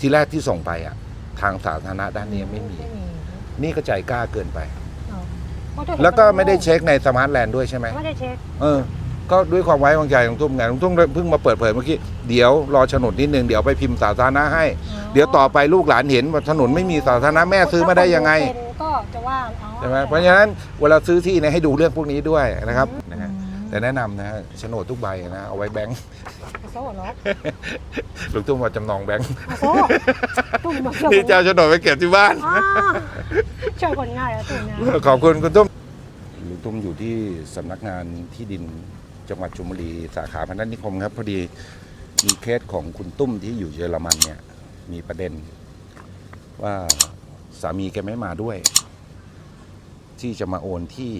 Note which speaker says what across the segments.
Speaker 1: ทีแรกที่ส่งไปอะ ทางสาธารณะด้านนี้ไม่มี
Speaker 2: ไม่มี
Speaker 1: นี่ก็ใจกล้าเกินไป
Speaker 2: อ๋อเพราะตัวเห็น
Speaker 1: แล้วก็
Speaker 2: น
Speaker 1: ไม่ได้เช็คในสมาร์ทแลนด์ด้วยใช่ไหม
Speaker 2: ไม่ได้เช็ค
Speaker 1: เออ ก็ด้วยความไว้วางใจของตุ้มไงของตุ้มเพิ่งมาเปิดเผยเมื่อกี้เดี๋ยวรอโฉนดนิดนึงเดี๋ยวไปพิมพ์สาธารณะให้ เดี๋ยวต่อไปลูกหลานเห็นว่าถนนไม่มีสาธารณะแม่ซื้อมาได้ยังไง
Speaker 2: เป็นก็จะว่าอ๋อ
Speaker 1: ใช่ไหมเพราะฉะนั้นเวลาซื้อที่เนี่ยให้ดูเรื่องพวกนี้ด้วยนะครับนะฮะ
Speaker 2: อืม
Speaker 1: แต่แนะนำนะฮะโฉนดทุกใบนะเอาไว้แบงค์
Speaker 2: โซ่เหรอ
Speaker 1: ลุงตุ้มว่าจำนองแบงค์
Speaker 2: โซ่ตุ้มมาเชื่อ
Speaker 1: นี่จะเอาโฉนดไปเก็บที่บ้าน
Speaker 2: อ่าเชื่อคนง่ายแล้วตุ้มเนี่ย
Speaker 1: ขอบคุณคุณตุ้มลุงตุ้มอยู่ที่สำนักงานที่ดินจังหวัดชลบุรีสาขาพนัสนิคมครับพอดีมีเคสของคุณตุ้มที่อยู่เยอรมันเนี่ยมีประเด็น ว่าสามีแกไม่มาด้วย ที่จะมาโอนที่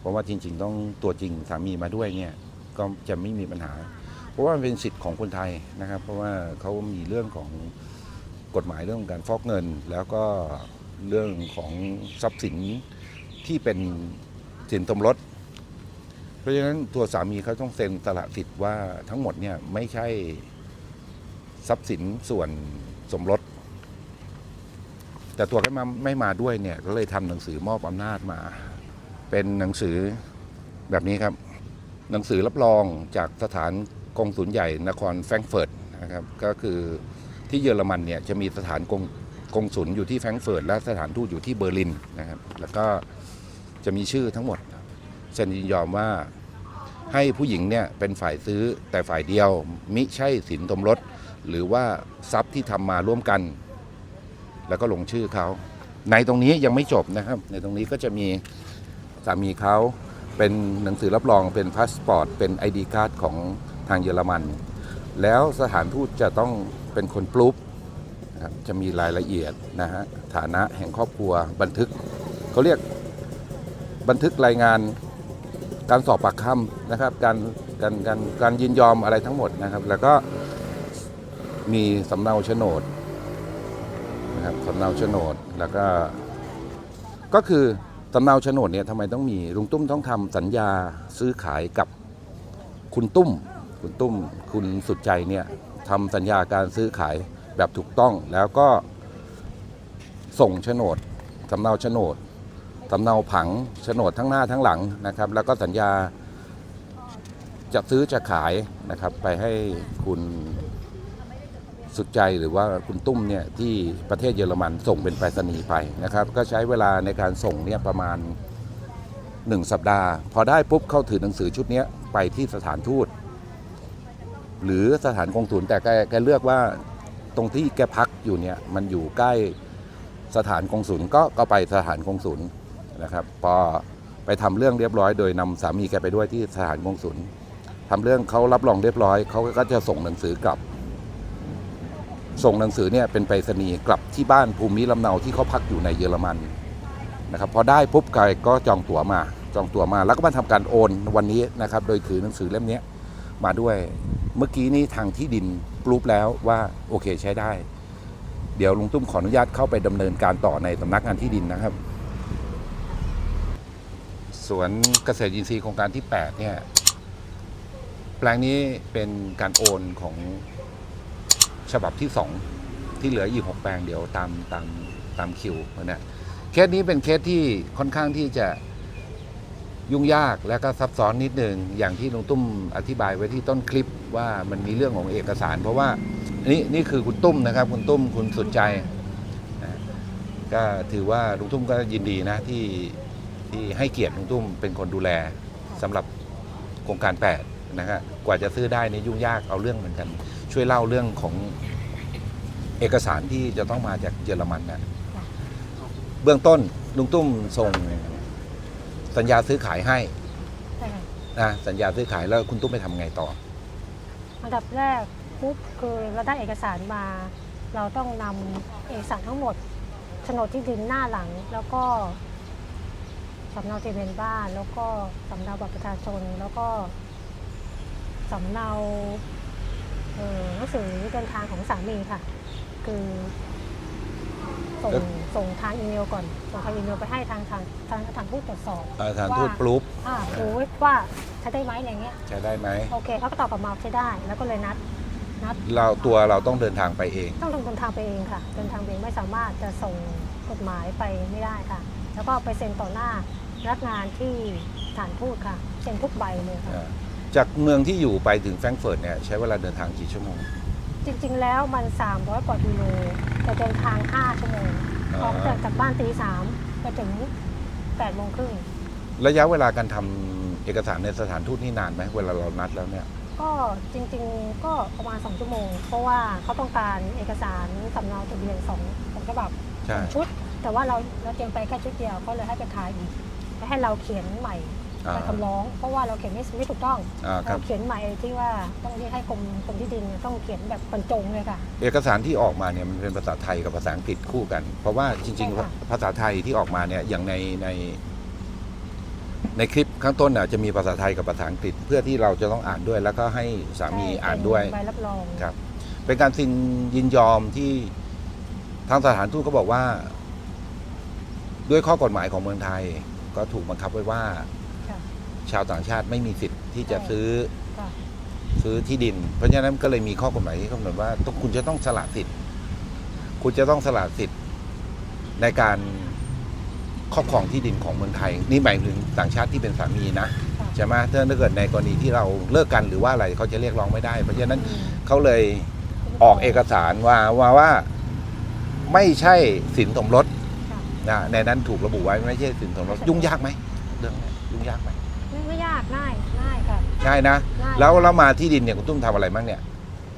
Speaker 1: เพราะว่าจริง ๆ ต้องตัวจริงสามีมาด้วยเนี่ยก็จะไม่มีปัญหา เพราะว่ามันเป็นสิทธิ์ของคนไทยนะครับ เพราะว่าเขามีเรื่องของกฎหมายเรื่องของการฟอกเงิน แล้วก็เรื่องของทรัพย์สินที่เป็นสินสมรสเพราะฉะนั้นตัวสามีเขาต้องเซ็นสละสิทธิ์ว่าทั้งหมดเนี่ยไม่ใช่ทรัพย์สินส่วนสมรส แต่ตัวเขามาไม่มาด้วยเนี่ยก็เลยทำหนังสือมอบอำนาจมา เป็นหนังสือแบบนี้ครับ หนังสือรับรองจากสถานกงศูนย์ใหญ่นครแฟรงก์เฟิร์ตนะครับก็คือที่เยอรมันเนี่ยจะมีสถานกงกงศูนย์อยู่ที่แฟรงก์เฟิร์ตและสถานทูตอยู่ที่เบอร์ลินนะครับแล้วก็จะมีชื่อทั้งหมดเซ็นยินยอมว่าให้ผู้หญิงเนี่ยเป็นฝ่ายซื้อแต่ฝ่ายเดียว มิใช่สินสมรสหรือว่าทรัพย์ที่ทำมาร่วมกัน แล้วก็ลงชื่อเขาในตรงนี้ยังไม่จบนะครับ ในตรงนี้ก็จะมี สามีเขาเป็นหนังสือรับรองเป็นพาสปอร์ตเป็นไอดีการ์ดของทางเยอรมัน แล้วสถานทูตจะต้องเป็นคนปลุ๊บนะครับจะมีรายละเอียดนะฮะฐานะแห่งครอบครัวบันทึกเขาเรียกบันทึกรายงานการสอบปากคำนะครับการการการการยินยอมอะไรทั้งหมดนะครับ แล้วก็มีสำเนาโฉนดนะครับสำเนาโฉนดแล้วก็ก็คือ สำเนาโฉนดเนี่ยทำไมต้องมีลุงตุ้มต้องทำสัญญาซื้อขายกับคุณตุ้ม คุณตุ้ม คุณสุดใจเนี่ยทำสัญญาการซื้อขายแบบถูกต้องแล้วก็ส่งโฉนดสำเนาโฉนดสำเนาผังโฉนดทั้งหน้าทั้งหลังนะครับ แล้วก็สัญญาจะซื้อจะขายนะครับ ไปให้คุณ สุดใจหรือว่าคุณตุ้มเนี่ยที่ประเทศเยอรมันส่งเป็นไปรษณีย์ไปนะครับ ก็ใช้เวลาในการส่งเนี่ยประมาณ 1 สัปดาห์ พอได้ปุ๊บเข้าถือหนังสือชุดนี้ไปที่สถานทูต หรือสถานกงศูนแต่แกแกเลือกว่าตรงที่แกพักอยู่เนี่ยมันอยู่ใกล้สถานกงศูนก็ก็ไปสถานกงศูนนะครับ พอไปทำเรื่องเรียบร้อย โดยนำสามีแกไปด้วยที่สถานกงศูนย์ทำเรื่องเขารับรองเรียบร้อยเขาก็จะส่งหนังสือกลับ ส่งหนังสือเนี่ยเป็นไปรษณีย์กลับที่บ้านภูมิลำเนาที่เขาพักอยู่ในเยอรมันนะครับพอได้ปุ๊บกายก็จองตั๋วมา จองตั๋วมาแล้วก็มาทำการโอนวันนี้นะครับ โดยถือหนังสือเล่มนี้มาด้วย เมื่อกี้นี้ทางที่ดินปรูปแล้วว่าโอเคใช้ได้ เดี๋ยวลุงตุ้มขออนุญาตเข้าไปดำเนินการต่อในสำนักงานที่ดินนะครับ สวนเกษตรอินทรีย์โครงการที่ 8 เนี่ย แปลงนี้เป็นการโอนของ ฉบับที่สองที่เหลืออีกหกแปลงเดี๋ยวตามตามตามคิวนะเคสนี้เป็นเคสที่ค่อนข้างที่จะยุ่งยากและก็ซับซ้อนนิดนึง อย่างที่ลุงตุ้มอธิบายไว้ที่ต้นคลิปว่ามันมีเรื่องของเอกสาร เพราะว่านี่นี่คือคุณตุ้มนะครับ คุณตุ้มคุณสุดใจนะก็ถือว่าลุงตุ้มก็ยินดีนะที่ที่ให้เกียรติลุงตุ้มเป็นคนดูแลสำหรับโครงการ8นะฮะกว่าจะซื้อได้นี่ยุ่งยากเอาเรื่องเหมือนกัน ช่วยเล่าเรื่องของเอกสารที่จะต้องมาจากเยอรมันนะเบื้องต้นลุงตุ้มส่งสัญญาซื้อขายให้
Speaker 2: ใช่ค่ะ
Speaker 1: นะสัญญาซื้อขายแล้วคุณตุ้มไปทำไงต่อ
Speaker 2: อันดับแรกปุ๊บคือเราได้เอกสารมา เราต้องนำเอกสารทั้งหมดโฉนดที่ดินหน้าหลัง แล้วก็สำเนาทะเบียนบ้าน แล้วก็สำเนาบัตรประชาชน แล้วก็สำเนาเอ่อ หนังสือเดินทางของสามีค่ะ คือส่ง
Speaker 1: แล้ว
Speaker 2: ส่งทางอีเมลก่อนส่งทางอีเมลไปให้ทางทางทางทางผู้ตรวจสอบ
Speaker 1: เอ่อสถาน
Speaker 2: ว่า
Speaker 1: ทูตปลุ๊บ
Speaker 2: อ่าดูว่าใช้ได้ไหมอะไรเงี้ย
Speaker 1: ใช้ได้ไหม
Speaker 2: โอเคเขาก็ตอบกลับมาใช้ได้ แล้วก็เลยนัดนัด
Speaker 1: เราตัวเราต้องเดินทางไปเอง
Speaker 2: ต้องเดินทางไปเองค่ะเดินทางไปเองไม่สามารถจะส่งกฎหมายไปไม่ได้ค่ะ แล้วก็ไปเซ็นต่อหน้าพนักงานที่สถานทูตค่ะเซ็นทุกใบเลยค่ะ
Speaker 1: จากเมืองที่อยู่ไปถึงแฟรงก์เฟิร์ตเนี่ยใช้เวลาเดินทางกี่ชั่วโมง
Speaker 2: จริงๆแล้วมัน 300 กว่ากิโลแต่เดินทาง 5 ชั่วโมง
Speaker 1: อ่า
Speaker 2: ออกจากจากบ้านตีสามไปถึง8โมงครึ่ง
Speaker 1: ระยะเวลาการทำเอกสารในสถานทูตนี่นานไหมเวลาเรานัดแล้วเนี่ย
Speaker 2: ก็จริงๆก็ประมาณ 2 ชั่วโมง เพราะว่าเขาต้องการเอกสารสำเนาทะเบียนสองสองฉบับ
Speaker 1: ใช่
Speaker 2: สองชุดแต่ว่าเราเราเตรียมไปแค่ชุดเดียวเขาเลยให้ไปถ่ายอีกและให้เราเขียนใหม่
Speaker 1: อ่า
Speaker 2: ไปคำร้อง เพราะว่าเราเขียนไม่ไม่ถูกต้อง
Speaker 1: อ่าครั
Speaker 2: เรา
Speaker 1: บ
Speaker 2: เขียนใหม่ที่ว่าต้องเรียกให้กรมกรมที่ดินเนี่ยต้องเขียนแบบบรรจงเลยค่ะ
Speaker 1: เอกสารที่ออกมาเนี่ยมันเป็นภาษาไทยกับภาษาอังกฤษคู่กัน เพราะว่าจริง
Speaker 2: ใช่ค่ะ
Speaker 1: ๆ ภาษาไทยที่ออกมาเนี่ยอย่างในใน ในคลิปข้างต้นน่ะจะมีภาษาไทยกับภาษาอังกฤษ เพื่อที่เราจะต้องอ่านด้วย แล้วก็ให้สามีอ่านด้วย
Speaker 2: ใบรับรอง
Speaker 1: ครับ เป็นการสินยินยอมที่ทางสถานทูตก็บอกว่า ด้วยข้อกฎหมายของเมืองไทย ก็ถูกบังคับไว้ว่า
Speaker 2: ค่ะ
Speaker 1: ชาวต่างชาติไม่มีสิทธิ์ที่จะ
Speaker 2: ใช่
Speaker 1: ซื้อ
Speaker 2: ค่ะ
Speaker 1: ซื้อที่ดิน เพราะฉะนั้นก็เลยมีข้อกฎหมายที่กำหนดว่าต้องคุณจะต้องสละสิทธิ์ คุณจะต้องสละสิทธิ์ในการครอบครองที่ดินของเมืองไทย นี่หมายถึงต่างชาติที่เป็นสามีนะ
Speaker 2: ค่ะ
Speaker 1: ใช่ไหมถ้าถ้าเกิดในกรณีที่เราเลิกกันหรือว่าอะไรเขาจะเรียกร้องไม่ได้ เพราะฉะนั้น
Speaker 2: อืม
Speaker 1: เขาเลยออกเอกสารว่าว่าว่าไม่ใช่สินสมรส
Speaker 2: ค่ะ
Speaker 1: นะในนั้นถูกระบุไว้ไม่ใช่สินสมรสยุ่งยากไหมเรื่องเนี้ยยุ่งยากไหม
Speaker 2: ไม่ไม่ยาก ง่ายง่ายค่ะ
Speaker 1: ง่ายนะ
Speaker 2: ง่าย
Speaker 1: แล้วเรามาที่ดินเนี่ยคุณตุ้มทำอะไรบ้างเนี่ย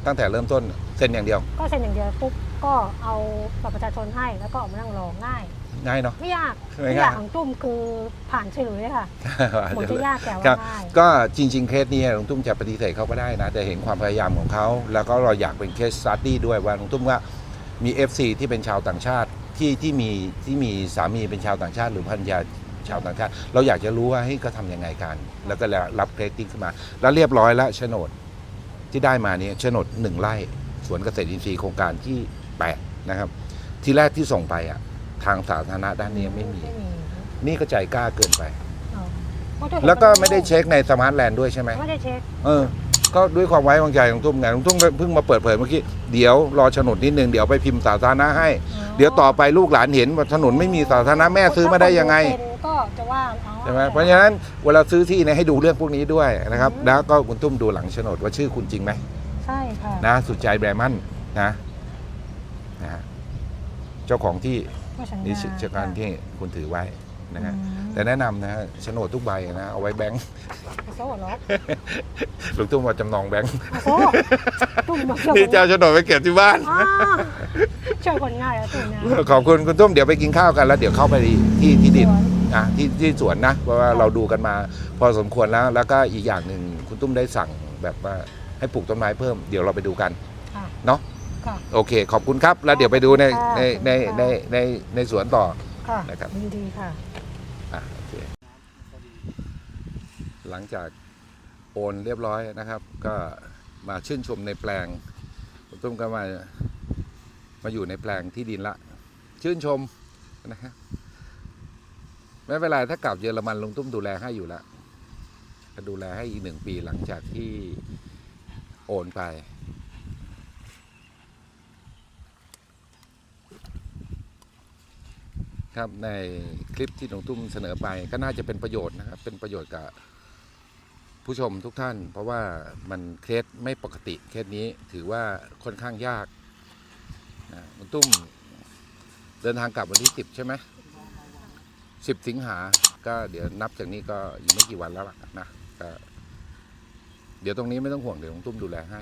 Speaker 1: ตั้งแต่เริ่มต้นเซ็นอย่างเดียว
Speaker 2: ก็เซ็นอย่างเดียวปุ๊บก็เอาบัตรประชาชนให้แล้วก็ออกมานั่งรอง่าย
Speaker 1: ง่ายเนาะ
Speaker 2: ไม่ยาก
Speaker 1: ไม่
Speaker 2: ไม่
Speaker 1: ยาก
Speaker 2: ยากของตุ้มคือผ่านเฉลยค่ะหมดจะยากแต่
Speaker 1: ครั
Speaker 2: ว่า
Speaker 1: บ
Speaker 2: ง่าย
Speaker 1: ก็จริง ๆ เคสนี้ลุงตุ้มจะปฏิเสธเขาก็ได้นะ แต่เห็นความพยายามของเขา แล้วก็เราอยากเป็นเคสสตัดดี้ด้วยว่าลุงตุ้มว่ามี FC ที่เป็นชาวต่างชาติที่ที่มีที่มีสามีเป็นชาวต่างชาติหรือภรรยา ชาวต่างชาติ เราอยากจะรู้ว่าเฮ้ยก็ทำยังไงกัน แล้วก็แล้วรับเครดิตขึ้นมา แล้วเรียบร้อยแล้วโฉนดที่ได้มาเนี่ยโฉนดหนึ่งไร่สวนเกษตรอินทรีย์โครงการที่แปดนะครับ ทีแรกที่ส่งไปอะทางสาธารณะด้านนี้ไม่มี
Speaker 2: ไม่มี
Speaker 1: นี่ก็ใจกล้าเกินไป
Speaker 2: เอาเพราะตัวเห็น
Speaker 1: แล้วก็ไม่ได้เช็คในสมาร์ทแลนด์ด้วยใช่ไหม
Speaker 2: ไม่ได้เช็ค
Speaker 1: เออก็ด้วยความไว้วางใจของตุ้มไงของตุ้มเพิ่งมาเปิดเผยเมื่อกี้เดี๋ยวรอโฉนดนิดนึงเดี๋ยวไปพิมพ์สาธารณะให้ เดี๋ยวต่อไปลูกหลานเห็นว่าถนนไม่มีสาธารณะแม่ซื้อมาได้ยังไง
Speaker 2: เป็นก็ จะว่าเอา
Speaker 1: ใช่ไหมเพราะฉะนั้นเวลาซื้อที่เนี่ยให้ดูเรื่องพวกนี้ด้วยนะครับ แล้วก็คุณตุ้มดูหลังโฉนดว่าชื่อคุณจริงไหม
Speaker 2: ใช่ค่ะ
Speaker 1: นะสุดใจแบรมันนะนะฮะเจ้าของที่
Speaker 2: ก็สัญญา
Speaker 1: นี่ชื่อการที่คุณถือไว้นะฮะ
Speaker 2: อืม
Speaker 1: แต่แนะนำนะฮะโฉนดทุกใบนะเอาไว้แบงค์
Speaker 2: โซ่เหรอ
Speaker 1: ลุงตุ้มว่าจำนองแบงค์
Speaker 2: โซ่ตุ้มมาเชื่อ
Speaker 1: นี่จะเอาโฉนดไปเก็บที่บ้าน
Speaker 2: อ่าเชื่อคนง่ายแล้วตุ้มนะ
Speaker 1: ขอบคุณคุณตุ้มเดี๋ยวไปกินข้าวกันแล้วเดี๋ยวเข้าไปที่ที่ดิน
Speaker 2: สวน
Speaker 1: อะที่ที่สวนนะเพราะว่าเราดูกันมา พอสมควรแล้วแล้วก็อีกอย่างหนึ่งคุณตุ้มได้สั่งแบบว่าให้ปลูกต้นไม้เพิ่มเดี๋ยวเราไปดูกัน
Speaker 2: ค่ะ
Speaker 1: เนาะ
Speaker 2: ค่ะ
Speaker 1: โอเค ขอบคุณครับ แล้วเดี๋ยวไปดูใน
Speaker 2: ค่ะ
Speaker 1: ในใน
Speaker 2: ขอบคุณค่ะ
Speaker 1: ในในในสวนต่อ
Speaker 2: ค่ะ
Speaker 1: นะครับ
Speaker 2: ยินดีค่ะ
Speaker 1: อะโอเคหลังจากโอนเรียบร้อยนะครับ ก็มาชื่นชมในแปลงคุณตุ้มก็มามาอยู่ในแปลงที่ดินละ ชื่นชมนะฮะ ไม่เป็นไรถ้ากลับเยอรมันลุงตุ้มดูแลให้อยู่แล้วก็ดูแลให้อีกหนึ่งปีหลังจากที่โอนไป ครับในคลิปที่ลงตุ้มเสนอไปก็น่าจะเป็นประโยชน์นะครับ เป็นประโยชน์กับผู้ชมทุกท่าน เพราะว่ามันเคสไม่ปกติเคสนี้ถือว่าค่อนข้างยากนะลวงตุ้มเดินทางกลับวันที่สิบใช่ไหม สิบสิงหา ก็เดี๋ยวนับจากนี้ก็อีกไม่กี่วันแล้วล่ะนะก็เดี๋ยวตรงนี้ไม่ต้องห่วงเดี๋ยวลวงตุ้มดูแลให้